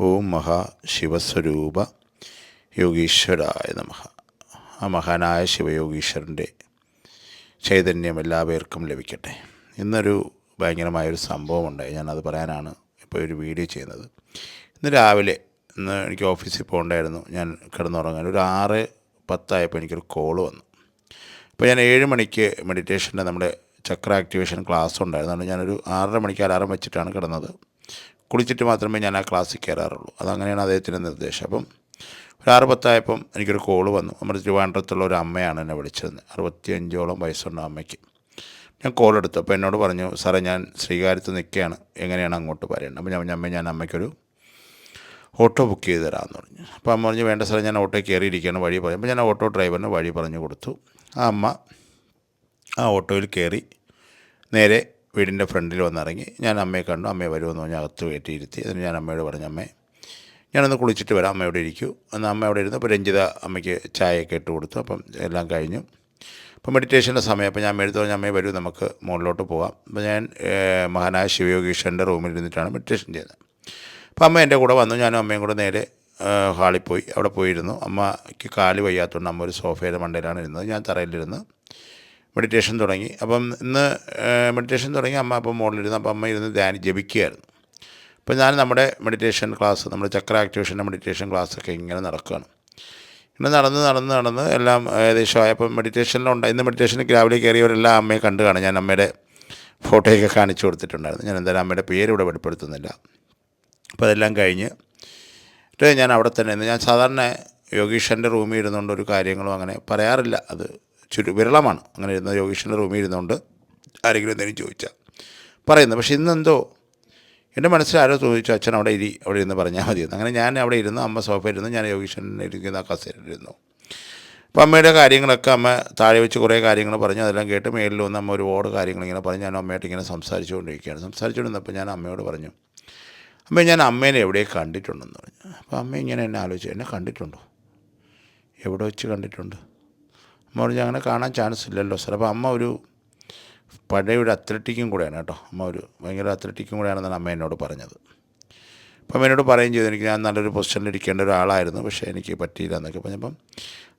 ഓം മഹാ മഹാശിവസ്വരൂപ യോഗീശ്വരായ നമ. ആ മഹാനായ ശിവയോഗീശ്വരന്റെ ചൈതന്യം എല്ലാ പേർക്കും ലഭിക്കട്ടെ. ഇന്നൊരു ഭയങ്കരമായൊരു സംഭവം ഉണ്ടായി ഞാനത് പറയാനാണ് ഇപ്പോൾ ഒരു വീഡിയോ ചെയ്യുന്നത്. ഇന്ന് രാവിലെ ഇന്ന് എനിക്ക് ഓഫീസിൽ പോകണ്ടായിരുന്നു. ഞാൻ കിടന്നുറങ്ങാൻ. ഒരു ആറ് പത്തായപ്പോൾ എനിക്കൊരു കോൾ വന്നു. അപ്പോൾ ഞാൻ ഏഴ് മണിക്ക് മെഡിറ്റേഷന്റെ നമ്മുടെ ചക്ര ആക്ടിവേഷൻ ക്ലാസ് ഉണ്ടായിരുന്നു അതുകൊണ്ട് ഞാനൊരു ആറര മണിക്ക് അലാറം വെച്ചിട്ടാണ് കിടന്നത്. കുളിച്ചിട്ട് മാത്രമേ ഞാൻ ആ ക്ലാസ്സിൽ കയറാറുള്ളൂ. അതങ്ങനെയാണ് അദ്ദേഹത്തിന്റെ നിർദ്ദേശം. അപ്പം ഒരു ആറ് പത്തായപ്പം എനിക്കൊരു കോൾ വന്നു. നമ്മുടെ തിരുവനന്തപുരത്തുള്ള ഒരു അമ്മയാണ് എന്നെ വിളിച്ചത് അറുപത്തി അഞ്ചോളം വയസ്സുള്ള അമ്മയ്ക്ക്. ഞാൻ കോൾ എടുത്തു. അപ്പോൾ എന്നോട് പറഞ്ഞു സാറേ ഞാൻ ശ്രീകാര്യത്ത് നിൽക്കുകയാണ്. എങ്ങനെയാണ് അങ്ങോട്ട് പറയേണ്ടത് അപ്പോൾ ഞാൻ അമ്മ ഞാൻ അമ്മയ്ക്കൊരു ഓട്ടോ ബുക്ക് ചെയ്ത് തരാമെന്ന് പറഞ്ഞു. അപ്പോൾ അമ്മ പറഞ്ഞു വേണ്ട സാറേ ഞാൻ ഓട്ടോയിൽ കയറിയിരിക്കുകയാണ്. വഴി പറഞ്ഞു. അപ്പോൾ ഞാൻ ഓട്ടോ ഡ്രൈവറിന് വഴി പറഞ്ഞു കൊടുത്തു. ആ അമ്മ ആ ഓട്ടോയിൽ കയറി നേരെ വീടിന്റെ ഫ്രണ്ടിൽ വന്നിറങ്ങി. ഞാൻ അമ്മയെ കണ്ടു. അമ്മയെ വരുമെന്ന് പറഞ്ഞാൽ അകത്ത് കയറ്റിയിരുത്തി അതിന് ഞാൻ അമ്മയോട് പറഞ്ഞു അമ്മേ ഞാനൊന്ന് കുളിച്ചിട്ട് വരാം. അമ്മ ഇവിടെ ഇരിക്കൂ. എന്നാൽ അമ്മ അവിടെ ഇരുന്നു അപ്പോൾ രഞ്ജിത അമ്മയ്ക്ക് ചായയൊക്കെ ഇട്ട് കൊടുത്തു. അപ്പം എല്ലാം കഴിഞ്ഞു. അപ്പോൾ മെഡിറ്റേഷന്റെ സമയം. അപ്പോൾ ഞാൻ എടുത്ത് പറഞ്ഞ അമ്മയെ വരൂ നമുക്ക് മുകളിലോട്ട് പോകാം. അപ്പോൾ ഞാൻ മഹാനായ ശിവയോഗീശ്വരന്റെ റൂമിൽ ഇരുന്നിട്ടാണ് മെഡിറ്റേഷൻ ചെയ്തത് അപ്പോൾ അമ്മ എന്റെ കൂടെ വന്നു. ഞാനും അമ്മയും കൂടെ നേരെ ഹാളിൽ പോയി. അവിടെ പോയിരുന്നു. അമ്മയ്ക്ക് കാൽ വയ്യാത്തതുകൊണ്ട് അമ്മ ഒരു സോഫയുടെ മണ്ടയിലാണ് ഇരുന്നത്. ഞാൻ തറയിലിരുന്ന് മെഡിറ്റേഷൻ തുടങ്ങി. അപ്പം ഇന്ന് മെഡിറ്റേഷൻ തുടങ്ങി അമ്മ അപ്പം മുകളിലിരുന്ന് അപ്പം അമ്മ ഇരുന്ന് ധ്യാനം ജപിക്കുകയായിരുന്നു. അപ്പം ഞാൻ നമ്മുടെ മെഡിറ്റേഷൻ ക്ലാസ് നമ്മുടെ ചക്ര ആക്ടിവേഷന്റെ മെഡിറ്റേഷൻ ക്ലാസ്സൊക്കെ ഇങ്ങനെ നടക്കുകയാണ്. ഇങ്ങനെ നടന്ന് നടന്ന് നടന്ന് എല്ലാം ഏകദേശം ആയപ്പോൾ മെഡിറ്റേഷനിലുണ്ട് ഇന്ന് മെഡിറ്റേഷനിൽ രാവിലെ കയറിയവരെല്ലാം അമ്മയെ കണ്ടു കാണും. ഞാൻ അമ്മയുടെ ഫോട്ടോയൊക്കെ കാണിച്ചു കൊടുത്തിട്ടുണ്ടായിരുന്നു. ഞാൻ എന്തായാലും അമ്മയുടെ പേര് ഇവിടെ വെളിപ്പെടുത്തുന്നില്ല. അപ്പോൾ അതെല്ലാം കഴിഞ്ഞ് ഞാൻ അവിടെ തന്നെ ഞാൻ സാധാരണ യോഗീഷന്റെ റൂമിൽ ഇരുന്നുകൊണ്ട് ഒരു കാര്യങ്ങളും അങ്ങനെ പറയാറില്ല. അത് ചുരു വിരളമാണ് അങ്ങനെ ഇരുന്ന യോഗീഷിന്റെ റൂമിൽ ഇരുന്നുകൊണ്ട് ആരെങ്കിലും എന്തെങ്കിലും ചോദിച്ചാൽ പറയുന്നത്. പക്ഷേ ഇന്നെന്തോ എന്റെ മനസ്സിൽ ആരോ ചോദിച്ചു അച്ഛൻ അവിടെ ഇരി അവിടെ ഇരുന്ന് പറഞ്ഞാൽ മതിയെന്ന്. അങ്ങനെ ഞാൻ അവിടെ ഇരുന്ന് അമ്മ സോഫയിൽ ഇരുന്ന് ഞാൻ ആ കസേരയിലിരുന്നു അപ്പോൾ അമ്മയുടെ കാര്യങ്ങളൊക്കെ അമ്മ താഴെ വെച്ച് കുറേ കാര്യങ്ങൾ പറഞ്ഞു. അതെല്ലാം കേട്ട് മേളിൽ വന്ന് അമ്മ ഒരുപാട് കാര്യങ്ങൾ ഇങ്ങനെ പറഞ്ഞു. ഞാൻ അമ്മയായിട്ട് ഇങ്ങനെ സംസാരിച്ചുകൊണ്ടിരിക്കുകയാണ്. സംസാരിച്ചുകൊണ്ടിരുന്നപ്പോൾ ഞാൻ അമ്മയോട് പറഞ്ഞു അമ്മ ഞാൻ അമ്മേനെ എവിടെ കണ്ടിട്ടുണ്ടെന്ന് പറഞ്ഞു. അപ്പോൾ അമ്മ ഇങ്ങനെ എന്നെ ആലോചിച്ചു എന്നെ കണ്ടിട്ടുണ്ടോ? എവിടെ വെച്ച് കണ്ടിട്ടുണ്ട്? അമ്മ പറഞ്ഞു അങ്ങനെ കാണാൻ ചാൻസ് ഇല്ലല്ലോ സാർ അപ്പോൾ അമ്മ ഒരു പഴയ ഒരു അത്ലറ്റിക്കും കൂടെയാണ് കേട്ടോ. അമ്മ ഒരു ഭയങ്കര അത്ലറ്റിക്കും കൂടെയാണെന്നാണ് അമ്മ എന്നോട് പറഞ്ഞത്. അപ്പം എന്നോട് പറയുകയും ചെയ്തു എനിക്ക് ഞാൻ നല്ലൊരു പൊസിഷനിൽ ഇരിക്കേണ്ട ഒരാളായിരുന്നു പക്ഷേ എനിക്ക് പറ്റിയില്ല എന്നൊക്കെ പറഞ്ഞപ്പം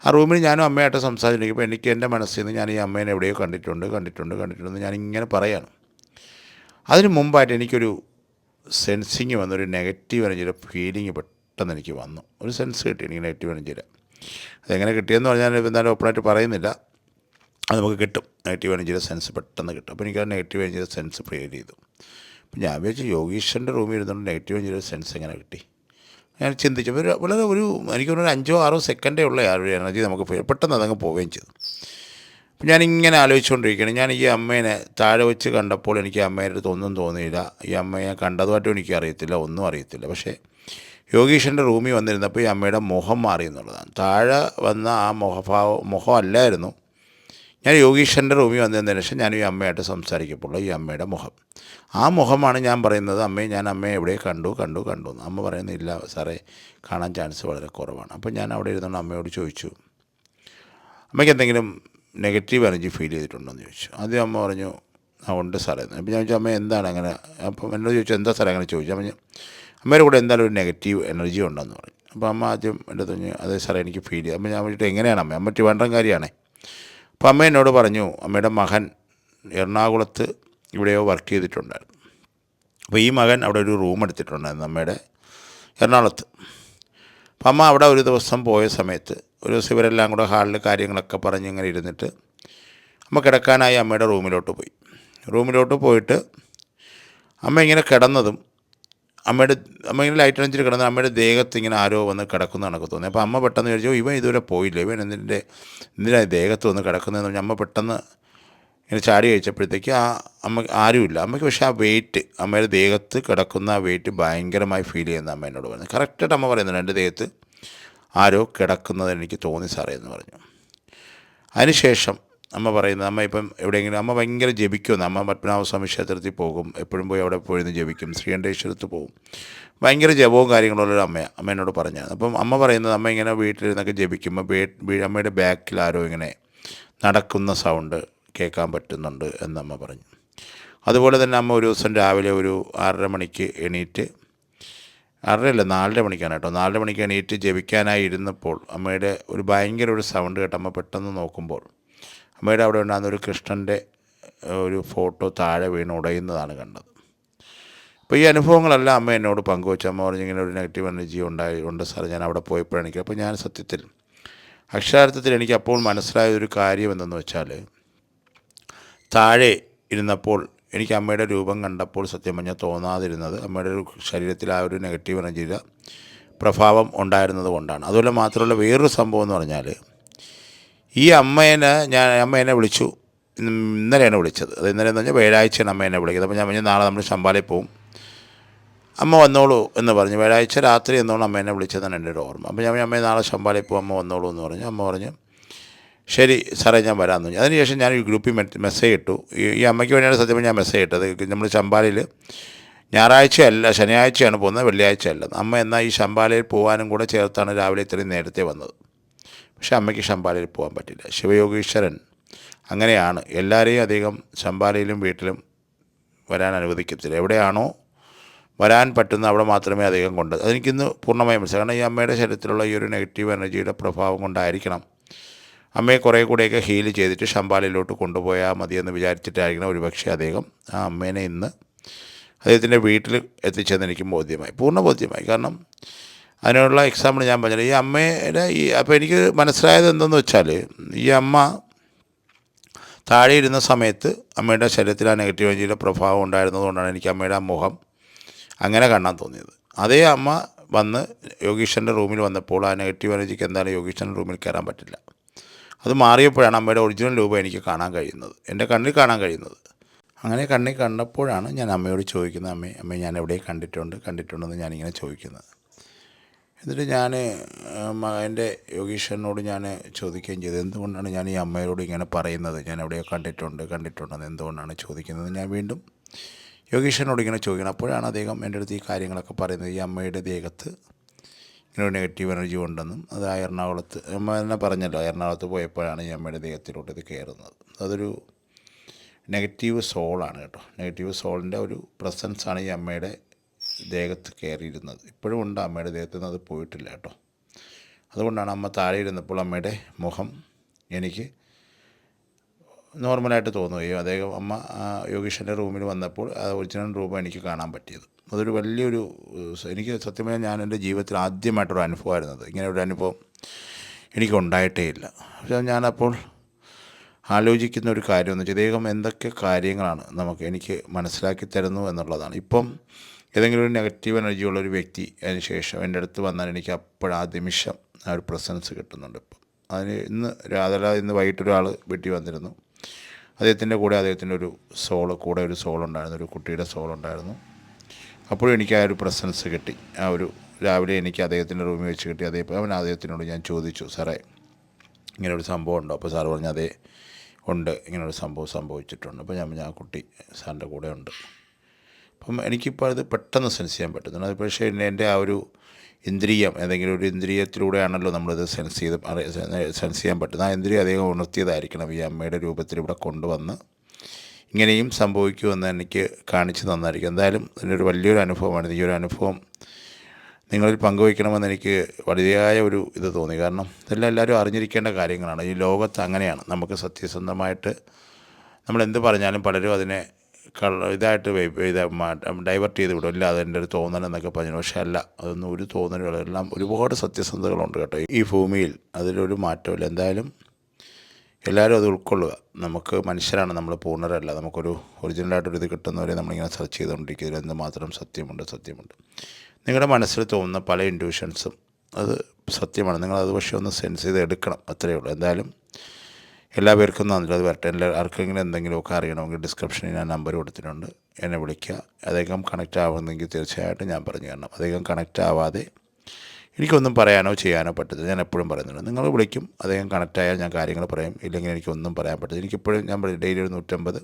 ആ റൂമിൽ ഞാനും അമ്മയായിട്ട് സംസാരിച്ചിരിക്കുമ്പോൾ എനിക്ക് എന്റെ മനസ്സിൽ നിന്ന് ഞാൻ ഈ അമ്മേനെ എവിടെയോ കണ്ടിട്ടുണ്ട് കണ്ടിട്ടുണ്ട് കണ്ടിട്ടുണ്ട് ഞാൻ ഇങ്ങനെ പറയാണ്. അതിന് മുമ്പായിട്ട് എനിക്കൊരു സെൻസിങ് വന്നു ഒരു നെഗറ്റീവ് എനർജിയുടെ ഫീലിംഗ് പെട്ടെന്ന് എനിക്ക് വന്നു. ഒരു സെൻസ് കിട്ടി എനിക്ക് നെഗറ്റീവ് എനർജിയുടെ അതെങ്ങനെ കിട്ടിയെന്ന് പറഞ്ഞാൽ എന്തായാലും ഓപ്പണായിട്ട് പറയുന്നില്ല. അത് നമുക്ക് കിട്ടും. നെഗറ്റീവ് എനർജിയുടെ സെൻസ് പെട്ടെന്ന് കിട്ടും. അപ്പോൾ എനിക്ക് ആ നെഗറ്റീവ് എനർജിയുടെ സെൻസ് ക്രിയേറ്റ് ചെയ്തു. അപ്പം ഞാൻ വിചാരിച്ചു യോഗീശ്വരന്റെ റൂമിൽ ഇരുന്നുകൊണ്ട് നെഗറ്റീവ് എനർജിയുടെ സെൻസ് എങ്ങനെ കിട്ടി? ഞാൻ ചിന്തിച്ചു ഒരു വളരെ ഒരു എനിക്ക് ഒരു അഞ്ചോ ആറോ സെക്കൻഡേ ഉള്ള ആ ഒരു എനർജി നമുക്ക് പെട്ടെന്ന് അതങ്ങ് പോവുകയും ചെയ്തു. അപ്പം ഞാനിങ്ങനെ ആലോചിച്ചുകൊണ്ടിരിക്കുകയാണ്. ഞാൻ ഈ അമ്മേനെ താഴെ വെച്ച് കണ്ടപ്പോൾ എനിക്ക് അമ്മേന്റെ അടുത്ത് ഒന്നും തോന്നിയില്ല. ഈ അമ്മയെ കണ്ടതുമായിട്ടും എനിക്ക് അറിയത്തില്ല ഒന്നും അറിയത്തില്ല. പക്ഷേ യോഗീഷന്റെ റൂമിൽ വന്നിരുന്നപ്പോൾ ഈ അമ്മയുടെ മുഖം മാറി എന്നുള്ളതാണ്. താഴെ വന്ന ആ മുഖഭാവം മുഖം അല്ലായിരുന്നു. ഞാൻ യോഗീഷന്റെ റൂമിൽ വന്നതിന് ശേഷം ഞാൻ ഈ അമ്മയായിട്ട് സംസാരിക്കപ്പെടുള്ളൂ ഈ അമ്മയുടെ മുഖം. ആ മുഖമാണ് ഞാൻ പറയുന്നത് അമ്മയെ ഞാൻ അമ്മയെ എവിടെ കണ്ടു? കണ്ടു കണ്ടു എന്ന്. അമ്മ പറയുന്നില്ല സാറേ കാണാൻ ചാൻസ് വളരെ കുറവാണ്. അപ്പോൾ ഞാൻ അവിടെ ഇരുന്നുകൊണ്ട് അമ്മയോട് ചോദിച്ചു അമ്മയ്ക്ക് എന്തെങ്കിലും നെഗറ്റീവ് എനർജി ഫീൽ ചെയ്തിട്ടുണ്ടോ എന്ന് ചോദിച്ചു. ആദ്യം അമ്മ പറഞ്ഞു ആ ഉണ്ട് സാറേ അപ്പോൾ ഞാൻ ചോദിച്ചു അമ്മ എന്താണ് അങ്ങനെ? അപ്പം എന്നോട് ചോദിച്ചു എന്താ സാറേ അങ്ങനെ ചോദിച്ചു അപ്പം അമ്മയുടെ കൂടെ എന്തായാലും ഒരു നെഗറ്റീവ് എനർജി ഉണ്ടെന്ന് പറഞ്ഞു. അപ്പോൾ അമ്മ ആദ്യം എന്റെ പറഞ്ഞു അതെ സാറേ എനിക്ക് ഫീൽ ചെയ്തു അപ്പോൾ ഞാൻ വിളിച്ചിട്ട് എങ്ങനെയാണ് അമ്മ? അമ്മ ട്രിവാൻഡ്രംകാരിയാണേ അപ്പോൾ അമ്മ എന്നോട് പറഞ്ഞു അമ്മയുടെ മകൻ എറണാകുളത്ത് ഇവിടെയോ വർക്ക് ചെയ്തിട്ടുണ്ടായിരുന്നു. അപ്പോൾ ഈ മകൻ അവിടെ ഒരു റൂം എടുത്തിട്ടുണ്ടായിരുന്നു അമ്മയുടെ എറണാകുളത്ത്. അപ്പം അമ്മ അവിടെ ഒരു ദിവസം പോയ സമയത്ത് ഒരു ദിവസം ഇവരെല്ലാം കൂടെ ഹാളിൽ കാര്യങ്ങളൊക്കെ പറഞ്ഞ് ഇങ്ങനെ ഇരുന്നിട്ട് അമ്മ കിടക്കാനായി അമ്മയുടെ റൂമിലോട്ട് പോയി. റൂമിലോട്ട് പോയിട്ട് അമ്മ ഇങ്ങനെ കിടന്നതും അമ്മയുടെ അമ്മ ഇങ്ങനെ ലൈറ്റ് അണിച്ചിട്ട് കിടന്ന് അമ്മയുടെ ദേഹത്ത് ഇങ്ങനെ ആരോ വന്ന് കിടക്കുന്ന കണക്ക് തോന്നി. അപ്പോൾ അമ്മ പെട്ടെന്ന് വിചാരിച്ചു "ഓ, ഇവൻ ഇതുവരെ പോയില്ല. ഇവൻ എന്തിന്റെ എന്തിനാണ് ദേഹത്ത് വന്ന് കിടക്കുന്നതെന്ന് പറഞ്ഞാൽ അമ്മ പെട്ടെന്ന് ഇങ്ങനെ ചാടി കഴിച്ചപ്പോഴത്തേക്ക് ആ അമ്മ ആരുമില്ല. അമ്മയ്ക്ക് പക്ഷേ ആ വെയിറ്റ് അമ്മയുടെ ദേഹത്ത് കിടക്കുന്ന ആ വെയിറ്റ് ഭയങ്കരമായി ഫീൽ ചെയ്യുന്ന അമ്മ എന്നോട് പറഞ്ഞു. കറക്റ്റായിട്ട് അമ്മ പറയുന്നുണ്ട് എന്റെ ദേഹത്ത് ആരോ കിടക്കുന്നത് എനിക്ക് തോന്നി സാറേ എന്ന് പറഞ്ഞു. അതിനുശേഷം അമ്മ പറയുന്നത് അമ്മ ഇപ്പം എവിടെയെങ്കിലും അമ്മ ഭയങ്കര ജപിക്കുമെന്ന് അമ്മ പത്മനാഭസ്വാമി ക്ഷേത്രത്തിൽ പോകും എപ്പോഴും പോയി അവിടെ പോയിരുന്ന് ജപിക്കും ശ്രീകണ്ഠേശ്വരത്ത് പോകും. ഭയങ്കര ജപവും കാര്യങ്ങളുള്ളൊരു അമ്മ എന്നോട് പറഞ്ഞത്. അപ്പം അമ്മ പറയുന്നത് അമ്മ ഇങ്ങനെ വീട്ടിലിരുന്നൊക്കെ ജപിക്കുമ്പോൾ അമ്മയുടെ ബാക്കിൽ ആരോ ഇങ്ങനെ നടക്കുന്ന സൗണ്ട് കേൾക്കാൻ പറ്റുന്നുണ്ട് എന്നമ്മ പറഞ്ഞു. അതുപോലെ തന്നെ അമ്മ ഒരു ദിവസം രാവിലെ ഒരു ആറര മണിക്ക് എണീറ്റ് ആറരയല്ല നാലര മണിക്കാണ് കേട്ടോ നാലര മണിക്ക് എണീറ്റ് ജപിക്കാനായി ഇരുന്നപ്പോൾ അമ്മയുടെ ഒരു ഭയങ്കര ഒരു സൗണ്ട് കേട്ട് അമ്മ പെട്ടെന്ന് നോക്കുമ്പോൾ അമ്മയുടെ അവിടെ ഉണ്ടാകുന്ന ഒരു കൃഷ്ണന്റെ ഒരു ഫോട്ടോ താഴെ വീണ് ഉടയുന്നതാണ് കണ്ടത്. അപ്പോൾ ഈ അനുഭവങ്ങളെല്ലാം അമ്മ എന്നോട് പങ്കുവെച്ച. അമ്മ പറഞ്ഞു ഇങ്ങനെ ഒരു നെഗറ്റീവ് എനർജി ഉണ്ടായി ഉണ്ട് സാർ ഞാൻ അവിടെ പോയപ്പോഴാണ് എനിക്ക്. അപ്പോൾ ഞാൻ സത്യത്തിൽ അക്ഷരാർത്ഥത്തിൽ എനിക്ക് അപ്പോൾ മനസ്സിലായ ഒരു കാര്യം എന്തെന്ന് വെച്ചാൽ താഴെ ഇരുന്നപ്പോൾ എനിക്ക് അമ്മയുടെ രൂപം കണ്ടപ്പോൾ സത്യം പറഞ്ഞാൽ തോന്നാതിരുന്നത് അമ്മയുടെ ഒരു ശരീരത്തിൽ ആ ഒരു നെഗറ്റീവ് എനർജിയുടെ പ്രഭാവം ഉണ്ടായിരുന്നത് കൊണ്ടാണ്. അതുപോലെ മാത്രമല്ല വേറൊരു സംഭവം എന്ന് പറഞ്ഞാൽ ഈ അമ്മേനെ ഞാൻ അമ്മ എന്നെ വിളിച്ചു. ഇന്നലെയാണ് വിളിച്ചത്. അത് ഇന്നലെ എന്ന് പറഞ്ഞാൽ വ്യാഴാഴ്ചയാണ് അമ്മ എന്നെ വിളിക്കുന്നത്. അപ്പോൾ ഞാൻ പറഞ്ഞു നാളെ നമ്മൾ ശമ്പാലയിൽ പോവും. അമ്മ വന്നോളൂ എന്ന് പറഞ്ഞു. വ്യാഴാഴ്ച രാത്രി എന്നോണം അമ്മ എന്നെ വിളിച്ചതാണ് എന്റെ ഒരു ഓർമ്മ. അപ്പോൾ ഞാൻ പറഞ്ഞു, അമ്മേ നാളെ ശമ്പാലയിൽ പോകും അമ്മ വന്നോളൂ എന്ന് പറഞ്ഞു. അമ്മ പറഞ്ഞു ശരി സാറേ ഞാൻ വരാമെന്ന് പറഞ്ഞു. അതിനുശേഷം ഞാൻ ഈ ഗ്രൂപ്പിൽ മെസ്സേജ് ഇട്ടു. ഈ അമ്മയ്ക്ക് വേണ്ടിയാണ് സത്യം ഞാൻ മെസ്സേജ് ഇട്ടത്. നമ്മൾ ശമ്പാലയിൽ ഞായറാഴ്ചയല്ല ശനിയാഴ്ചയാണ് പോകുന്നത് വെള്ളിയാഴ്ച അല്ല അമ്മ എന്നാൽ ഈ ശമ്പാലയിൽ പോകാനും കൂടെ ചേർത്താണ് രാവിലെ ഇത്രയും നേരത്തെ വന്നത്. പക്ഷെ അമ്മയ്ക്ക് ശമ്പാലയിൽ പോകാൻ പറ്റില്ല. ശിവയോഗീശ്വരൻ അങ്ങനെയാണ്. എല്ലാവരെയും അധികം ശമ്പാലയിലും വീട്ടിലും വരാൻ അനുവദിക്കത്തില്ല. എവിടെയാണോ വരാൻ പറ്റുന്ന അവിടെ മാത്രമേ അധികം കൊണ്ട്. അതെനിക്കിന്ന് പൂർണമായും മനസ്സിലായി. കാരണം ഈ അമ്മയുടെ ശരീരത്തിലുള്ള ഈ ഒരു നെഗറ്റീവ് എനർജിയുടെ പ്രഭാവം കൊണ്ടായിരിക്കണം അമ്മയെ കുറേ കൂടെയൊക്കെ ഹീൽ ചെയ്തിട്ട് ശമ്പാലയിലോട്ട് കൊണ്ടുപോയാൽ മതിയെന്ന് വിചാരിച്ചിട്ടായിരിക്കണം ഒരുപക്ഷെ അദ്ദേഹം ആ അമ്മേനെ ഇന്ന് അദ്ദേഹത്തിന്റെ വീട്ടിൽ എത്തിച്ചെന്ന് എനിക്ക് ബോധ്യമായി. പൂർണ ബോധ്യമായി. കാരണം അതിനുള്ള എക്സാമ്പിൾ ഞാൻ പറഞ്ഞത് ഈ അമ്മയുടെ ഈ അപ്പോൾ എനിക്ക് മനസ്സിലായത് എന്തെന്ന് വെച്ചാൽ ഈ അമ്മ താഴെ ഇരുന്ന സമയത്ത് അമ്മയുടെ ശരീരത്തിൽ ആ നെഗറ്റീവ് എനർജിയുടെ പ്രഭാവം ഉണ്ടായിരുന്നതുകൊണ്ടാണ് എനിക്ക് അമ്മയുടെ ആ മുഖം അങ്ങനെ കാണാൻ തോന്നിയത്. അതേ അമ്മ വന്ന് യോഗീഷന്റെ റൂമിൽ വന്നപ്പോൾ ആ നെഗറ്റീവ് എനർജിക്ക് എന്താണ് യോഗീഷന്റെ റൂമിൽ കയറാൻ പറ്റില്ല. അത് മാറിയപ്പോഴാണ് അമ്മയുടെ ഒറിജിനൽ രൂപം എനിക്ക് കാണാൻ കഴിയുന്നത്. എന്റെ കണ്ണിൽ കാണാൻ കഴിയുന്നത്. അങ്ങനെ കണ്ണിൽ കണ്ടപ്പോഴാണ് ഞാൻ അമ്മയോട് ചോദിക്കുന്നത് അമ്മേ അമ്മ ഞാൻ എവിടെ കണ്ടിട്ടുണ്ട്? കണ്ടിട്ടുണ്ടെന്ന് ഞാനിങ്ങനെ ചോദിക്കുന്നത്. എന്നിട്ട് ഞാൻ എന്റെ യോഗീശ്വരനോട് ഞാൻ ചോദിക്കുകയും ചെയ്തു. എന്തുകൊണ്ടാണ് ഞാൻ ഈ അമ്മയോട് ഇങ്ങനെ പറയുന്നത്? ഞാൻ എവിടെയോ കണ്ടിട്ടുണ്ട് കണ്ടിട്ടുണ്ടെന്ന് എന്തുകൊണ്ടാണ് ചോദിക്കുന്നത്? ഞാൻ വീണ്ടും യോഗീശ്വരനോട് ഇങ്ങനെ ചോദിക്കണം. അപ്പോഴാണ് അദ്ദേഹം എന്റെ അടുത്ത് ഈ കാര്യങ്ങളൊക്കെ പറയുന്നത്. ഈ അമ്മയുടെ ദേഹത്ത് ഇങ്ങനെ ഒരു നെഗറ്റീവ് എനർജി ഉണ്ടെന്നും അത് ആ എറണാകുളത്ത് അമ്മ തന്നെ പറഞ്ഞല്ലോ എറണാകുളത്ത് പോയപ്പോഴാണ് ഈ അമ്മയുടെ ദേഹത്തിലോട്ട് ഇത് കയറുന്നത്. അതൊരു നെഗറ്റീവ് സോളാണ് കേട്ടോ. നെഗറ്റീവ് സോളിന്റെ ഒരു പ്രസൻസാണ് ഈ അമ്മയുടെ ദേഹത്ത് കയറിയിരുന്നത്. ഇപ്പോഴും ഉണ്ട് അമ്മയുടെ ദേഹത്ത് നിന്ന് അത് പോയിട്ടില്ല കേട്ടോ. അതുകൊണ്ടാണ് അമ്മ താഴെ ഇരുന്നപ്പോൾ അമ്മയുടെ മുഖം എനിക്ക് നോർമലായിട്ട് തോന്നുകയും അദ്ദേഹം അമ്മ യോഗീഷന്റെ റൂമിൽ വന്നപ്പോൾ ആ ഒറിജിനൽ റൂം എനിക്ക് കാണാൻ പറ്റിയത്. അതൊരു വലിയൊരു എനിക്ക് സത്യമായി ഞാൻ എന്റെ ജീവിതത്തിൽ ആദ്യമായിട്ടൊരു അനുഭവമായിരുന്നത്. ഇങ്ങനെ ഒരു അനുഭവം എനിക്ക് ഉണ്ടായിട്ടേ ഇല്ല. പക്ഷേ ഞാനപ്പോൾ ആലോചിക്കുന്ന ഒരു കാര്യം എന്ന് വെച്ചാൽ ഇദ്ദേഹം എന്തൊക്കെ കാര്യങ്ങളാണ് നമുക്ക് എനിക്ക് മനസ്സിലാക്കി തരുന്നു എന്നുള്ളതാണ്. ഇപ്പം ഏതെങ്കിലും ഒരു നെഗറ്റീവ് എനർജി ഉള്ള ഒരു വ്യക്തി അതിന് ശേഷം എന്റെ അടുത്ത് വന്നാൽ എനിക്ക് അപ്പോൾ ആ നിമിഷം ആ ഒരു പ്രസൻസ് കിട്ടുന്നുണ്ട് ഇപ്പം. അതിന് ഇന്ന് രാധല ഇന്ന് വൈകിട്ട് ഒരാൾ വീട്ടിൽ വന്നിരുന്നു. അദ്ദേഹത്തിന്റെ കൂടെ അദ്ദേഹത്തിന്റെ ഒരു സോൾ കൂടെ ഒരു സോൾ ഉണ്ടായിരുന്നു ഒരു കുട്ടിയുടെ സോൾ ഉണ്ടായിരുന്നു. അപ്പോഴും എനിക്ക് ആ ഒരു പ്രസൻസ് കിട്ടി. ആ ഒരു രാവിലെ എനിക്ക് അദ്ദേഹത്തിന്റെ റൂമിൽ വെച്ച് കിട്ടി. അതേ അവൻ അദ്ദേഹത്തിനോട് ഞാൻ ചോദിച്ചു സാറേ ഇങ്ങനെ ഒരു സംഭവം ഉണ്ടോ? അപ്പോൾ സാർ പറഞ്ഞു അതേ ഉണ്ട്. ഇങ്ങനെ ഒരു സംഭവം സംഭവിച്ചിട്ടുണ്ട്. അപ്പോൾ ഞാൻ ഞാൻ കുട്ടി സാറിന്റെ കൂടെ ഉണ്ട്. അപ്പം എനിക്കിപ്പോൾ അത് പെട്ടെന്ന് സെൻസ് ചെയ്യാൻ പറ്റുന്നുണ്ട്. അത് പക്ഷേ എന്റെ ആ ഒരു ഇന്ദ്രിയം ഏതെങ്കിലും ഒരു ഇന്ദ്രിയത്തിലൂടെയാണല്ലോ നമ്മളിത് സെൻസ് ചെയ്ത് സെൻസ് ചെയ്യാൻ പറ്റുന്നത്. ആ ഇന്ദ്രിയം അദ്ദേഹം ഉണർത്തിയതായിരിക്കണം ഈ അമ്മയുടെ രൂപത്തിൽ ഇവിടെ കൊണ്ടുവന്ന്. ഇങ്ങനെയും സംഭവിക്കുമെന്ന് എനിക്ക് കാണിച്ചു തന്നായിരിക്കും. എന്തായാലും ഒരു വലിയൊരു അനുഭവമാണ്. ഈ ഒരു അനുഭവം നിങ്ങളിൽ പങ്കുവയ്ക്കണമെന്ന് എനിക്ക് വലിയായ ഒരു ഇത് തോന്നി. കാരണം ഇതെല്ലാം എല്ലാവരും അറിഞ്ഞിരിക്കേണ്ട കാര്യങ്ങളാണ്. ഈ ലോകത്ത് അങ്ങനെയാണ്. നമുക്ക് സത്യസന്ധമായിട്ട് നമ്മൾ എന്ത് പറഞ്ഞാലും പലരും അതിനെ ഇതായിട്ട് ഇത് ഡൈവേർട്ട് ചെയ്ത് വിടും. ഇല്ല അതെന്റെ ഒരു തോന്നൽ എന്നൊക്കെ പറഞ്ഞു പക്ഷേ അല്ല അതൊന്നും ഒരു തോന്നലുകൾ എല്ലാം ഒരുപാട് സത്യസന്ധതകളുണ്ട് കേട്ടോ. ഈ ഭൂമിയിൽ അതിലൊരു മാറ്റമില്ല. എന്തായാലും എല്ലാവരും അത് ഉൾക്കൊള്ളുക. നമുക്ക് മനുഷ്യരാണ് നമ്മൾ പൂർണരല്ല. നമുക്കൊരു ഒറിജിനലായിട്ടൊരു ഇത് കിട്ടുന്നവരെ നമ്മളിങ്ങനെ സെർച്ച് ചെയ്തുകൊണ്ടിരിക്കുക. ഇതിൽ എന്തുമാത്രം സത്യമുണ്ട് സത്യമുണ്ട്. നിങ്ങളുടെ മനസ്സിൽ തോന്നുന്ന പല ഇൻഡ്യൂഷൻസും അത് സത്യമാണ്. നിങ്ങളത് പക്ഷേ ഒന്ന് സെൻസ് ചെയ്ത് എടുക്കണം. അത്രയേ ഉള്ളൂ. എന്തായാലും എല്ലാ നന്ദി. അത് വരട്ടെ. എല്ലാ ആർക്കെങ്കിലും എന്തെങ്കിലുമൊക്കെ അറിയണമെങ്കിൽ ഡിസ്ക്രിപ്ഷനിൽ ഞാൻ നമ്പർ കൊടുത്തിട്ടുണ്ട്. എന്നെ വിളിക്കുക. അദ്ദേഹം കണക്റ്റ് ആവുന്നെങ്കിൽ തീർച്ചയായിട്ടും ഞാൻ പറഞ്ഞു തരണം. അദ്ദേഹം കണക്റ്റ് ആവാതെ എനിക്കൊന്നും പറയാനോ ചെയ്യാനോ പറ്റത്തില്ല. ഞാൻ എപ്പോഴും പറയുന്നുണ്ട്. നിങ്ങൾ വിളിക്കും. അദ്ദേഹം കണക്റ്റ് ആയാൽ ഞാൻ കാര്യങ്ങൾ പറയും. ഇല്ലെങ്കിൽ എനിക്കൊന്നും പറയാൻ പറ്റില്ല എനിക്കിപ്പോഴും ഞാൻ ഡെയിലി ഒരു നൂറ്റമ്പത്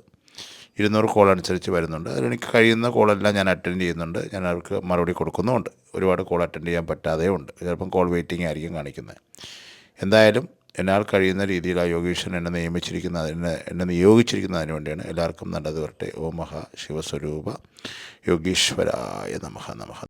ഇരുന്നൂറ് കോൾ അനുസരിച്ച് വരുന്നുണ്ട്. അതിലെനിക്ക് കഴിയുന്ന കോളെല്ലാം ഞാൻ അറ്റൻഡ് ചെയ്യുന്നുണ്ട്. ഞാൻ അവർക്ക് മറുപടി കൊടുക്കുന്നുമുണ്ട്. ഒരുപാട് കോൾ അറ്റൻഡ് ചെയ്യാൻ പറ്റാതെയുണ്ട്. ചിലപ്പം കോൾ വെയിറ്റിംഗ് ആയിരിക്കും കാണിക്കുന്നത്. എന്തായാലും എന്നാൽ കഴിയുന്ന രീതിയിൽ ആ യോഗീശ്വരൻ എന്നെ നിയമിച്ചിരിക്കുന്ന എന്നെ എന്നെ നിയോഗിച്ചിരിക്കുന്നതിന് വേണ്ടിയാണ് എല്ലാവർക്കും നല്ലത് വരട്ടെ. ഓ ശിവസ്വരൂപ. യോഗീശ്വരായ നമഹ നമഃ